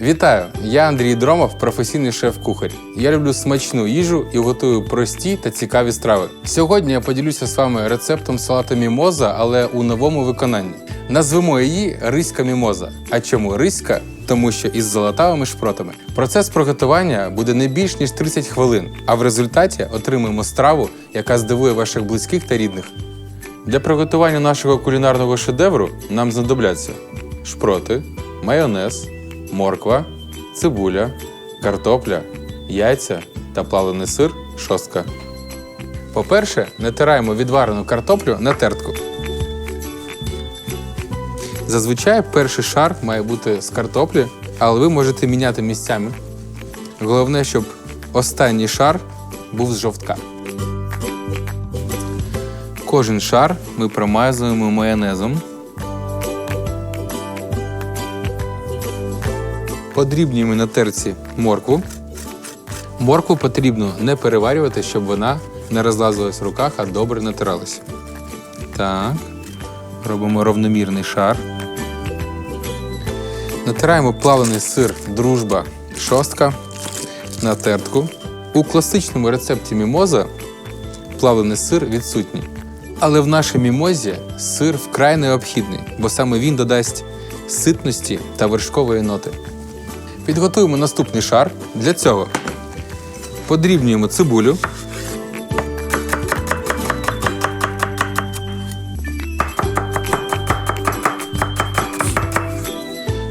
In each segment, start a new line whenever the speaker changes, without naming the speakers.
Вітаю! Я Андрій Дромов, професійний шеф-кухар. Я люблю смачну їжу і готую прості та цікаві страви. Сьогодні я поділюся з вами рецептом салату мімоза, але у новому виконанні. Назвемо її риська мімоза. А чому риська? Тому що із золотавими шпротами. Процес приготування буде не більш ніж 30 хвилин, а в результаті отримаємо страву, яка здивує ваших близьких та рідних. Для приготування нашого кулінарного шедевру нам знадобляться шпроти, майонез, морква, цибуля, картопля, яйця та плавлений сир шостка. По-перше, натираємо відварену картоплю на тертку. Зазвичай перший шар має бути з картоплі, але ви можете міняти місцями. Головне, щоб останній шар був з жовтка. Кожен шар ми промазуємо майонезом. Подрібнюємо на терці моркву. Моркву потрібно не переварювати, щоб вона не розлазилась в руках, а добре натиралася. Так. Робимо равномірний шар. Натираємо плавлений сир дружба шостка на тертку. У класичному рецепті мімоза плавлений сир відсутній. Але в нашій мімозі сир вкрай необхідний, бо саме він додасть ситності та вершкової ноти. Підготуємо наступний шар. Для цього подрібнюємо цибулю.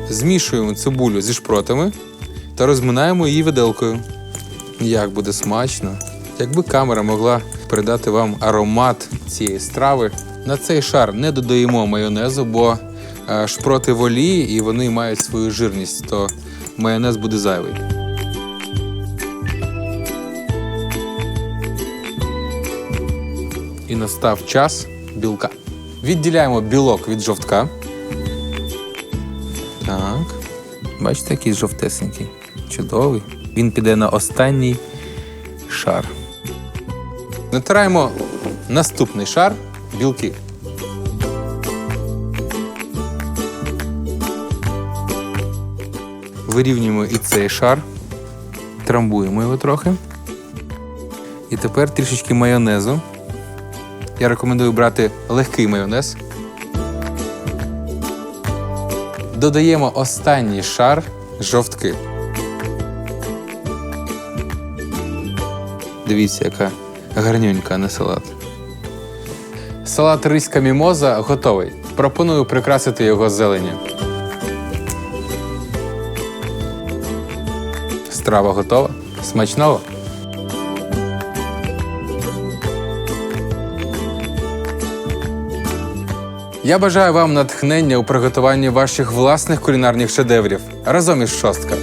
Змішуємо цибулю зі шпротами та розминаємо її виделкою. Як буде смачно! Якби камера могла передати вам аромат цієї страви, на цей шар не додаємо майонезу, бо е, шпроти в олії і вони мають свою жирність, то майонез буде зайвий. І настав час білка. Відділяємо білок від жовтка. Так. Бачите, який жовтесенький. Чудовий. Він піде на останній шар. Натираємо наступний шар білки. Вирівнюємо і цей шар, трамбуємо його трохи. І тепер трішечки майонезу. Я рекомендую брати легкий майонез. Додаємо останній шар жовтки. Дивіться, яка гарнюнька на салат. Салат риська мімоза готовий. Пропоную прикрасити його зеленню. Страва готова. Смачного! Я бажаю вам натхнення у приготуванні ваших власних кулінарних шедеврів разом із шостка.